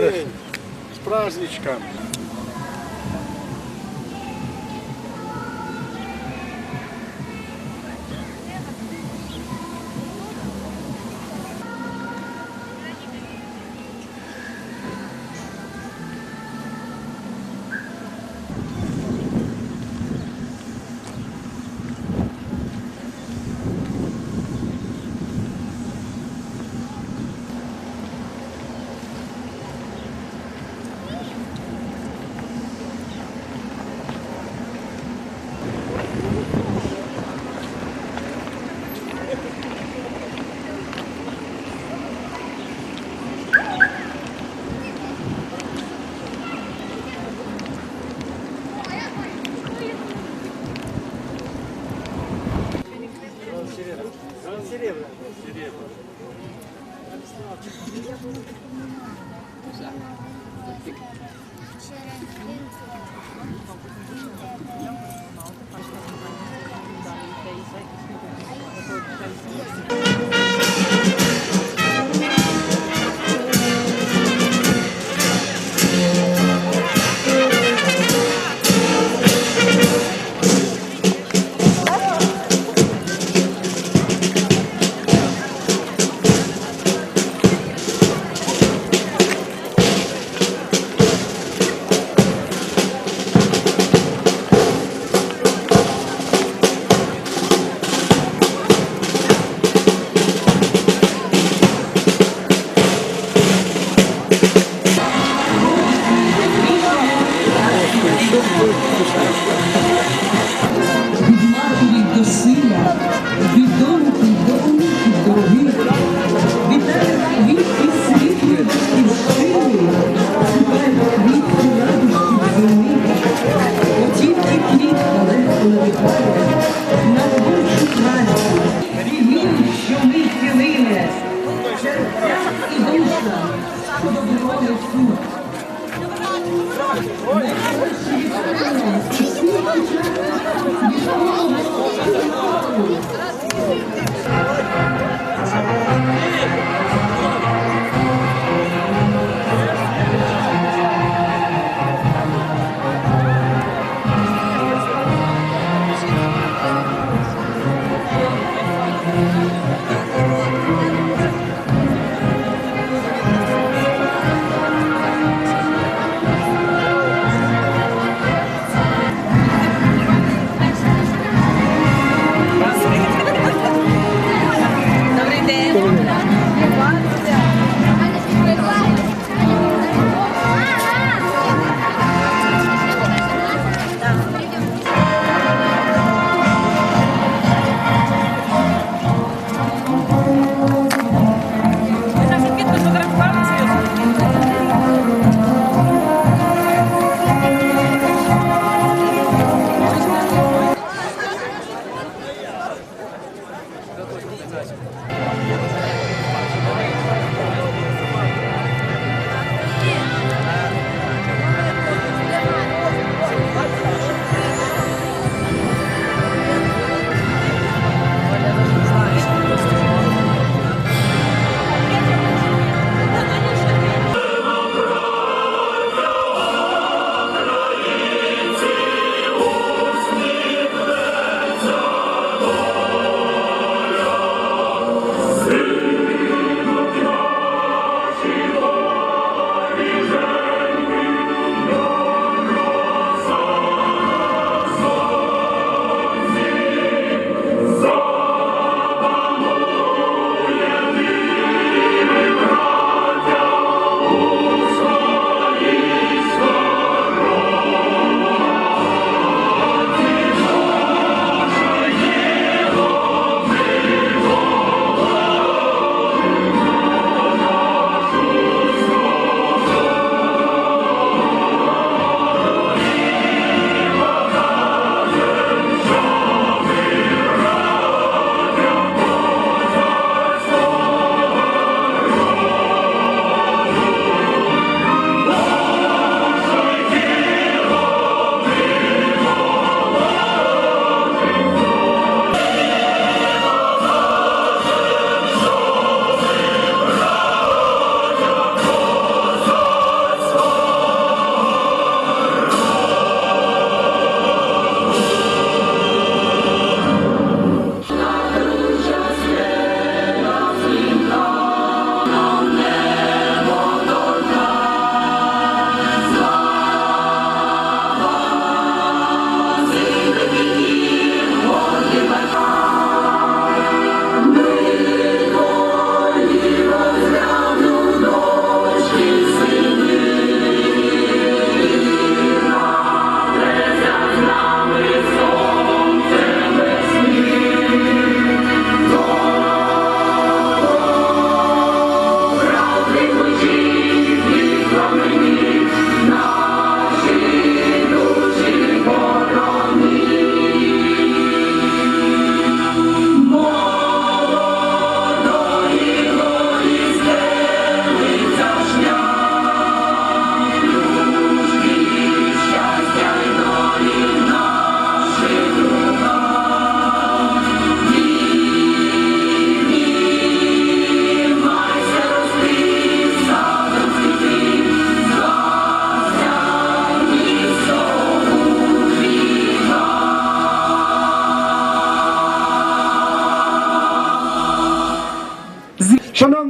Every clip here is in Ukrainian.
день. З праздничком.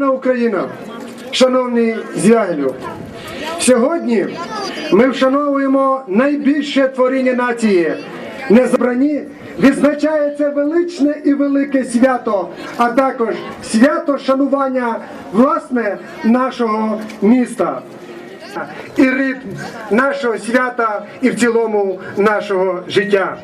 Україна! Шановний Звягелю! Сьогодні ми вшановуємо найбільше творіння нації. Незабрані відзначається величне і велике свято, а також свято шанування власне нашого міста. І ритм нашого свята і в цілому нашого життя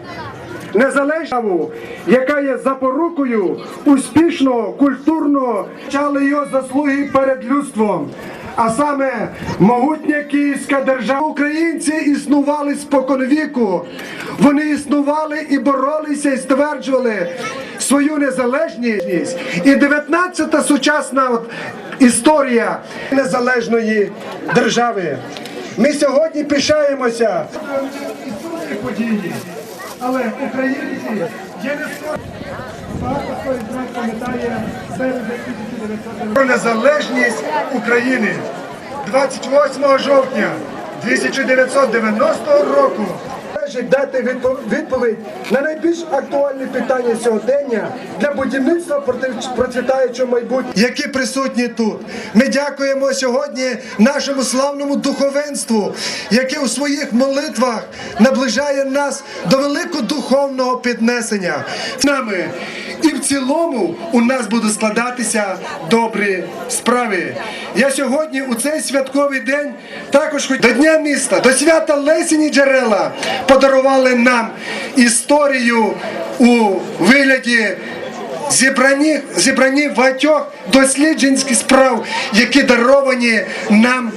незалежному, яка є запорукою успішного культурного чали його заслуги перед людством. А саме могутня київська держава українці існували споконвіку. Вони існували і боролися, і стверджували свою незалежність. І 19-та сучасна от історія незалежної держави. Ми сьогодні пишаємося історії події. Але українці є не. Багато хто із нас пам'ятає березня 1990 про незалежність України 28 жовтня 1990 року. Належить дати відпо- відповідь на найбільш актуальні питання сьогодення для будівництва процвітаючого майбутнього, які присутні тут. Ми дякуємо сьогодні нашому славному духовенству, яке у своїх молитвах наближає нас до великодуховного піднесення. Нами і в цілому у нас будуть складатися добрі справи. Я сьогодні у цей святковий день також хоч до Дня міста, до свята Лесіні Джерела подарували нам історію у вигляді зібрані, зібрані багатьох дослідженських справ, які даровані нам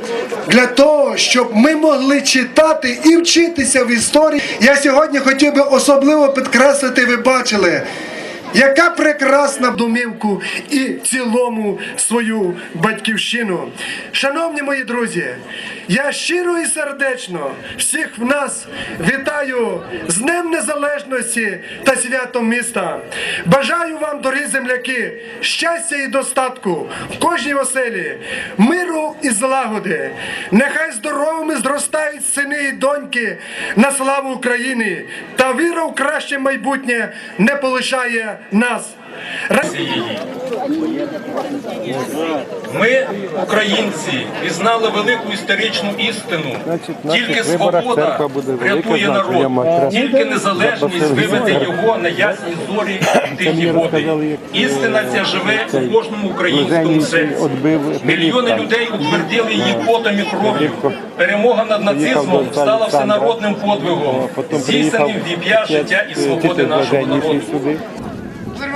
для того, щоб ми могли читати і вчитися в історії. Я сьогодні хотів би особливо підкреслити, ви бачили. Яка прекрасна домівку і цілому свою батьківщину. Шановні мої друзі, я щиро і сердечно всіх в нас вітаю з Днем Незалежності та святом міста. Бажаю вам, дорогі земляки, щастя і достатку в кожній оселі, миру і злагоди. Нехай здоровими зростають сини і доньки на славу України, та віра в краще майбутнє не полишає нас. Ми, українці, пізнали велику історичну істину. Тільки свобода мати. народ, тільки незалежність виведе його на ясні зорі тихі води. Істина ця живе у кожному українському серці. Мільйони людей утвердили її потом і кров'ю. Перемога над нацизмом стала всенародним подвигом, здійсненим в ім'я життя і свободи нашого народу.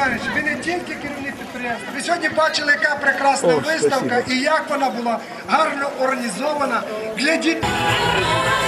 Іванович, ви не тільки керівник підприємства. Ви сьогодні бачили, яка прекрасна виставка і як вона була гарно організована. Глядіть. Тримай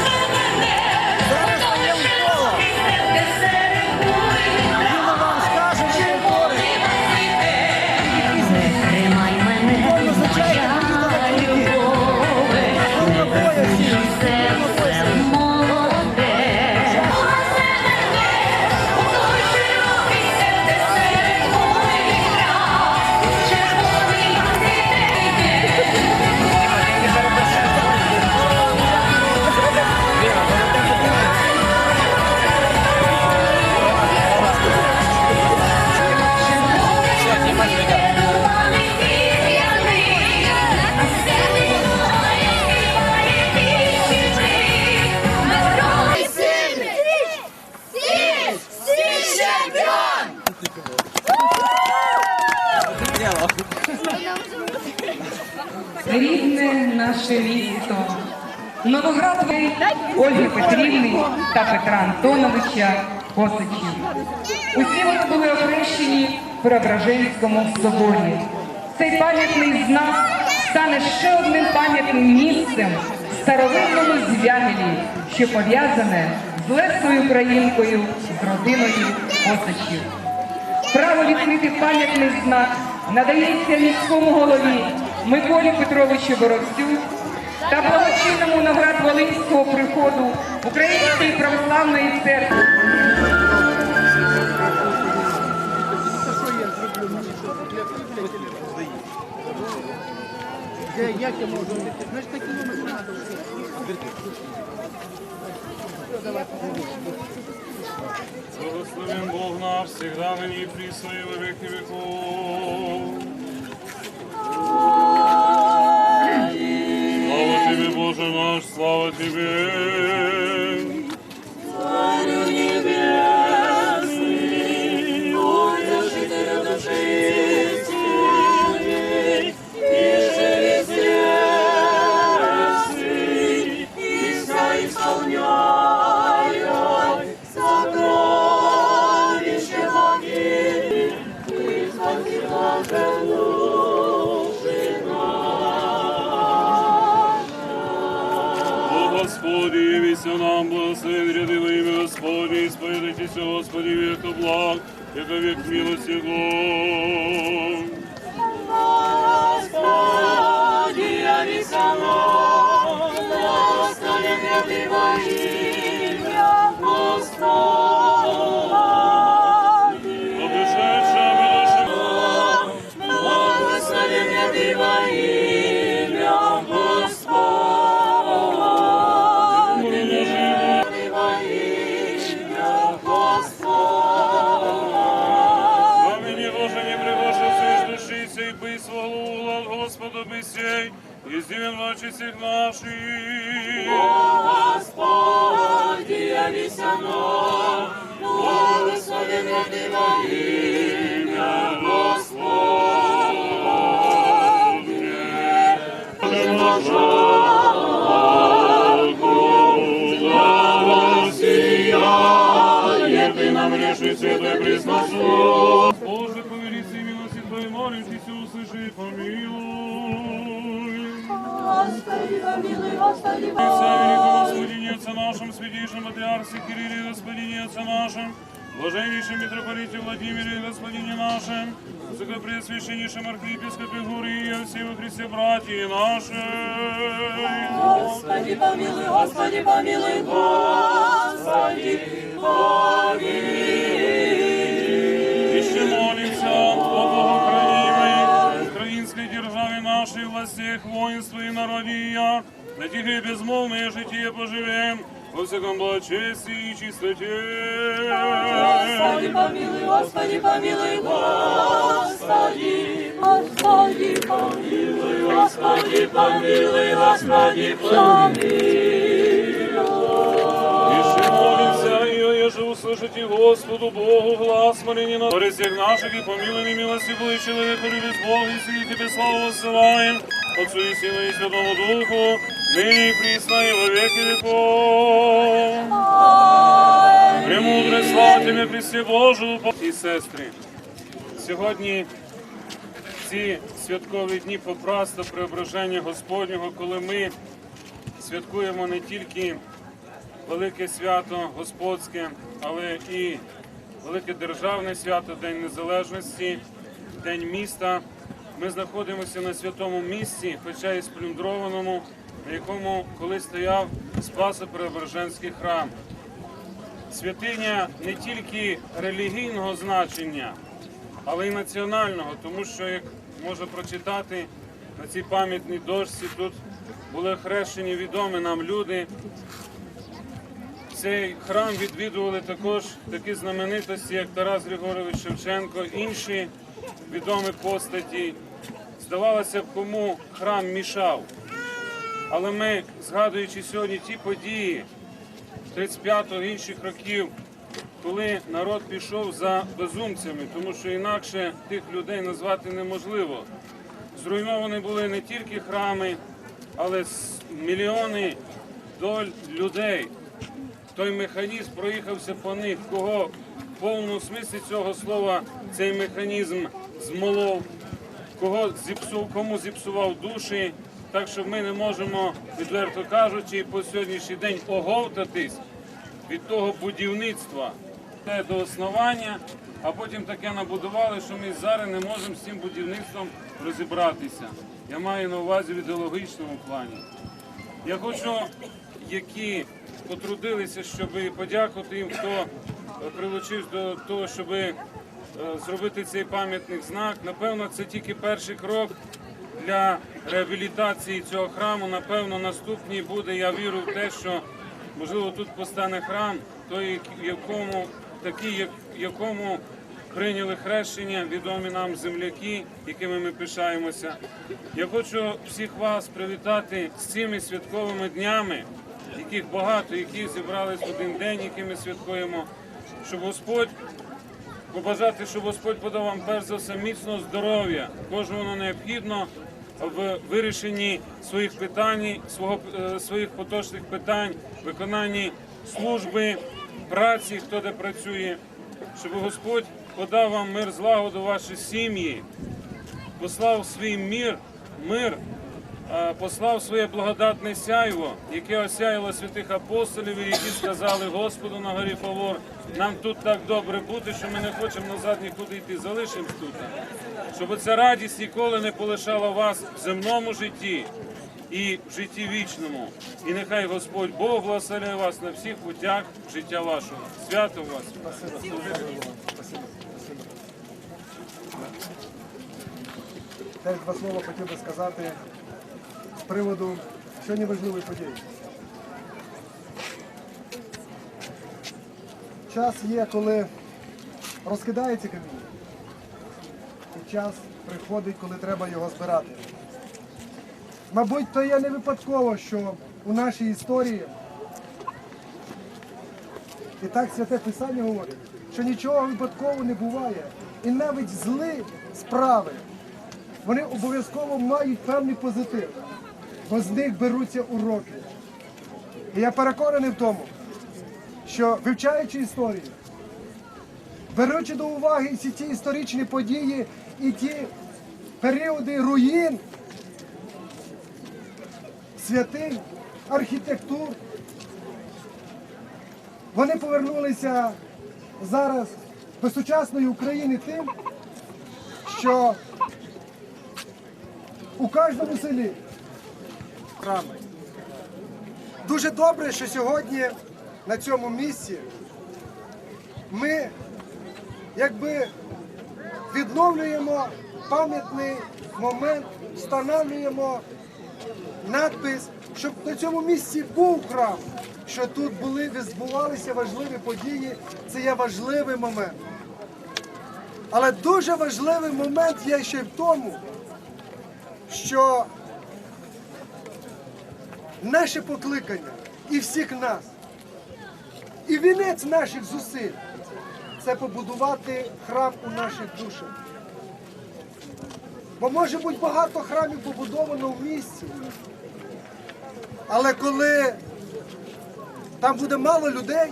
Петра Антоновича Косичів. Усі вони були охрещені в Преображенському соборі. Цей пам'ятний знак стане ще одним пам'ятним місцем в старовинному звягелі, що пов'язане з Лесою Українкою, з родиною Косичів. Право відкрити пам'ятний знак надається міському голові Миколі Петровичу Боровцю та благочинному наград Волинського приходу Української православної церкви. Як я можу? Знаєш, такі номер треба. Благословен Бог наш, всегда ныне и присно и во веки веков. Слава Тебе, Боже наш, слава Тебе! Господи, явися нам, благословен ряди во имя Господне, исповедайтесь, Господи, веко благ, яко век милости Бог. Здивен во всех Господне. Ты Господи, помилуй, Господи, Господине Отца нашим, святейшем Патриарсе Кирилле, Господине Отца нашим, блаженнейшем митрополите Владимире, Господине нашим, Высокопреосвященнейшем архиепископе Гурии, все во Христе братья наши. Господи, помилуй, Господи, помилуй, Господи, помилуй. Еще молимся нашей, всех воинств и народия, на тихое безмолвное житие поживем, во всяком благочестии и чистоте. Господи, помилуй, Господи, помилуй, Господи, Господи, помилуй, Господи, помилуй, Господи, помилуй. молимся, и еже услышите Господу Богу глаз моления на Творец всех наших и помилуй милости Божий человеку, любит Бог, и среди тебе славу воссылаем, Отцу и Сыну и Святому Духу, ныне и присно и во веки веков. Премудре слава Тебе, Христе Божу, і сестри. Сьогодні ці святкові дні попраста преображення Господнього, коли ми святкуємо не тільки велике свято Господське, але і велике державне свято, День Незалежності, День міста. Ми знаходимося на святому місці, хоча і сплюндрованому, на якому колись стояв Спасо-Преображенський храм. Святиня не тільки релігійного значення, але й національного, тому що, як можна прочитати на цій пам'ятній дошці, тут були хрещені відомі нам люди. Цей храм відвідували також такі знаменитості, як Тарас Григорович Шевченко, інші відомі постаті. Здавалося б, кому храм мішав. Але ми, згадуючи сьогодні ті події 35-го інших років, коли народ пішов за безумцями, тому що інакше тих людей назвати неможливо. Зруйновані були не тільки храми, але мільйони доль людей. Той механізм проїхався по них, кого в повному смислі цього слова цей механізм змолов, кого зіпсував, кому зіпсував душі. Так що ми не можемо, відверто кажучи, по сьогоднішній день оговтатись від того будівництва Те до основання, а потім таке набудували, що ми зараз не можемо з цим будівництвом розібратися. Я маю на увазі в ідеологічному плані. Я хочу, які потрудилися, щоб подякувати їм, хто е, прилучився до того, щоб е, зробити цей пам'ятник знак. Напевно, це тільки перший крок для реабілітації цього храму. Напевно, наступний буде. Я вірю в те, що можливо тут постане храм, той, якому такий, якому прийняли хрещення, відомі нам земляки, якими ми пишаємося. Я хочу всіх вас привітати з цими святковими днями, яких багато, які зібрались в один день, які ми святкуємо, щоб Господь побажати, щоб Господь подав вам перш за все міцного здоров'я, кожного необхідно в вирішенні своїх питань, свого, е, своїх поточних питань, виконанні служби, праці, хто де працює, щоб Господь подав вам мир, злагоду ваші сім'ї, послав свій мир, е, послав своє благодатне сяйво, яке осяяло святих апостолів, і які сказали Господу на горі Фавор, нам тут так добре бути, що ми не хочемо назад нікуди йти, залишимось тут. Щоб ця радість ніколи не полишала вас в земному житті і в житті вічному. І нехай Господь Бог благословляє вас на всіх путях життя вашого. Свято вас! Теж два слова хотів би сказати приводу сьогодні важливої події. Час є, коли розкидається каміння. І час приходить, коли треба його збирати. Мабуть, то є не випадково, що у нашій історії і так святе Писання говорить, що нічого випадково не буває. І навіть зли справи вони обов'язково мають певний позитив, бо з них беруться уроки. І я переконаний в тому, що вивчаючи історію, беручи до уваги всі ті історичні події і ті періоди руїн, святинь, архітектур, вони повернулися зараз до сучасної України тим, що у кожному селі храми. Дуже добре, що сьогодні на цьому місці ми якби відновлюємо пам'ятний момент, встановлюємо надпис, щоб на цьому місці був храм, що тут були відбувалися важливі події. Це є важливий момент. Але дуже важливий момент є ще й в тому, що наше покликання і всіх нас, і вінець наших зусиль це побудувати храм у наших душах. Бо може бути багато храмів побудовано в місті, але коли там буде мало людей,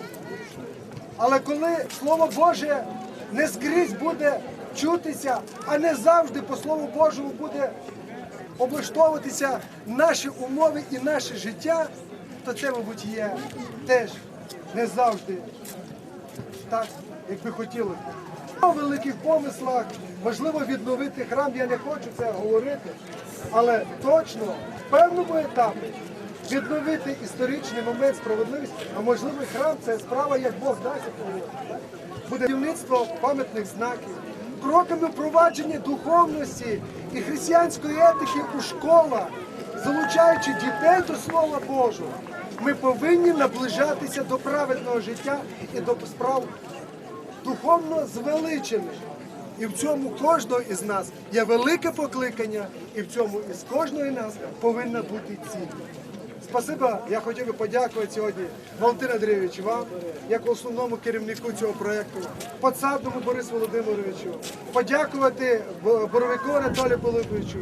але коли Слово Боже не скрізь буде чутися, а не завжди по Слову Божому буде облаштовуватися наші умови і наше життя, то це, мабуть, є теж не завжди так, як би хотілося. У великих помислах важливо відновити храм, я не хочу це говорити, але точно в певному етапі відновити історичний момент справедливості, а можливо храм це справа, як Бог дасть, як говорить, буде будівництво пам'ятних знаків, кроками впровадження духовності і християнської етики у школах, залучаючи дітей до Слова Божого. Ми повинні наближатися до праведного життя і до справ духовно звеличених. І в цьому кожного із нас є велике покликання, і в цьому із кожного із нас повинна бути ціль. Спасибо, я хотів би подякувати сьогодні Валентину Андрійовичу вам, як основному керівнику цього проєкту, подсадному Борису Володимировичу, подякувати Боровику Анатолію Пилиповичу.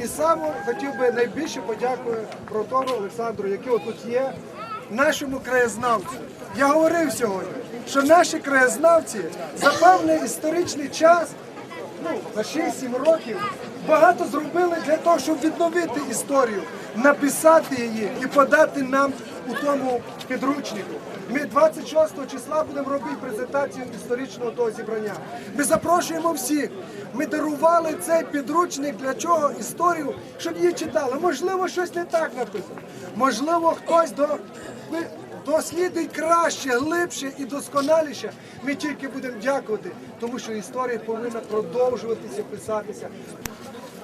І саме хотів би найбільше подякувати Протору Олександру, який отут є, нашому краєзнавцю. Я говорив сьогодні, що наші краєзнавці за певний історичний час ну, за 6-7 років багато зробили для того, щоб відновити історію, написати її і подати нам у тому підручнику. Ми 26 числа будемо робити презентацію історичного того зібрання. Ми запрошуємо всіх. Ми дарували цей підручник для чого історію, щоб її читали. Можливо, щось не так написано. Можливо, хтось до дослідить краще, глибше і досконаліше, ми тільки будемо дякувати, тому що історія повинна продовжуватися писатися.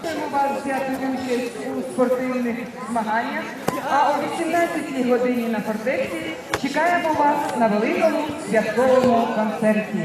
Просимо вас взяти участь у спортивних змаганнях, а о 18 годині на фортеці чекаємо вас на великому святковому концерті.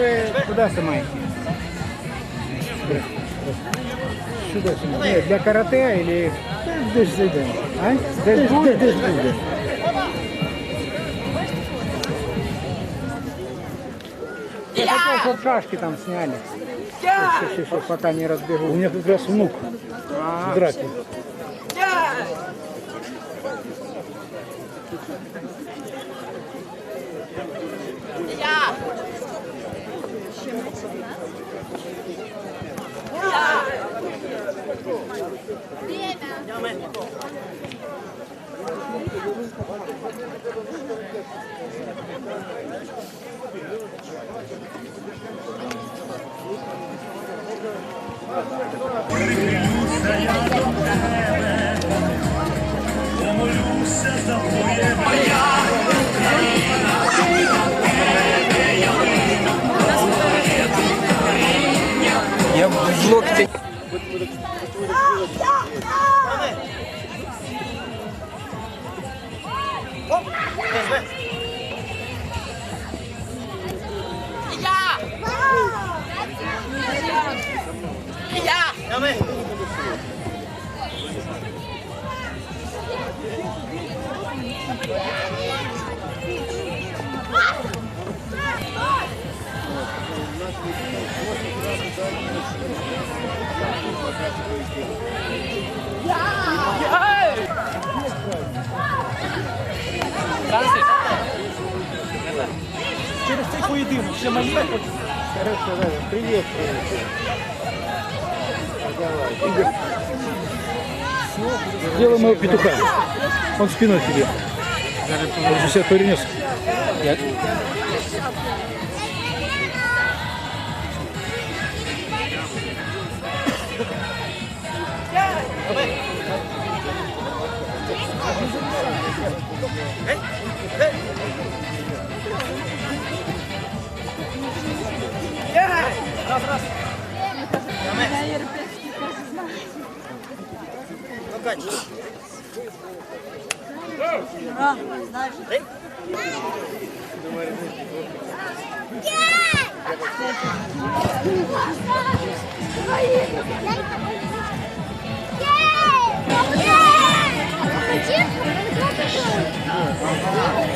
Вы куда снимаете? Сюда снимаете. Нет, для карате или... Десь зайдемо. А? Десь буде? Шашки там сняли. Сейчас, сейчас, пока не разбегу. У меня как раз внук в драке. Через цей поєдинок ще малі. Хорошо, давай. Делай моего петуха. Он спиной тебе. Он же себя перенес. Нет. Раз, раз. Покачуйся. Yeah!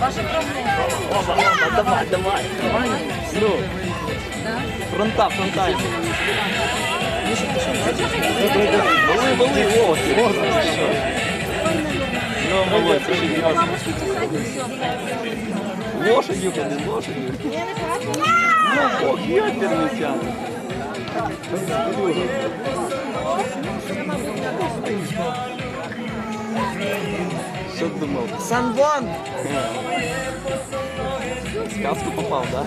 Я- Давай, давай. давай. Ну. Фронта, фронта. Були, були, о, Ну, молодь, ж ясно. Лошадью ходить, лошадью. Ну, ох, ядерний тягне. Що думав? Санбон! Сказку попав, да?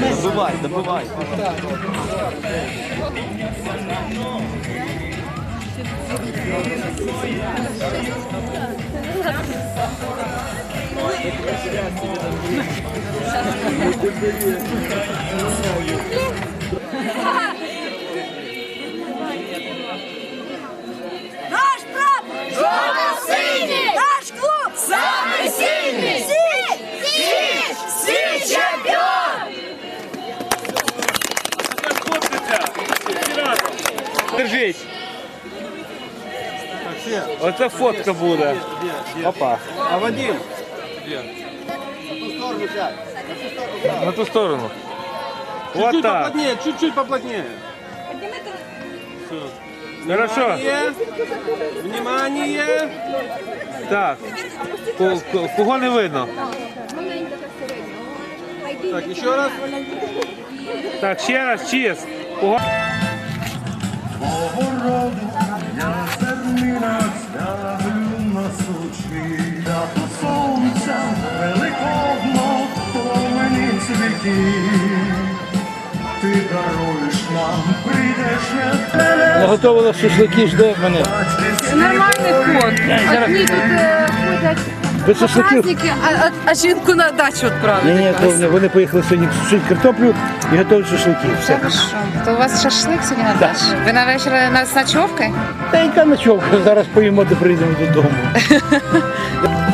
Добивай, добивай. Наш Оце фотка буде. Опа. А Вадим? На ту сторону. Вот Чуть-чуть так. поплотнее, чуть-чуть поплотнее. Хорошо. Внимание! Внимание! Так. Ко- ко- Кого не видно? Так, еще раз. Так, ще раз, чиз. Кого? Погороду Ти даруєш нам, прийдеш мене, Наготовила шашлики, жде мене. Нормальний ход. Одні тут е, ходять Без шашликів? праздники, а, а, а жінку на дачу відправити. Ні, ні, то вони поїхали сьогодні сушити картоплю і готують шашлики. Все. То у вас шашлик сьогодні на дачі? Ви на вечір на- з ночовкою? Та яка ночовка, зараз поїмо, де прийдемо додому.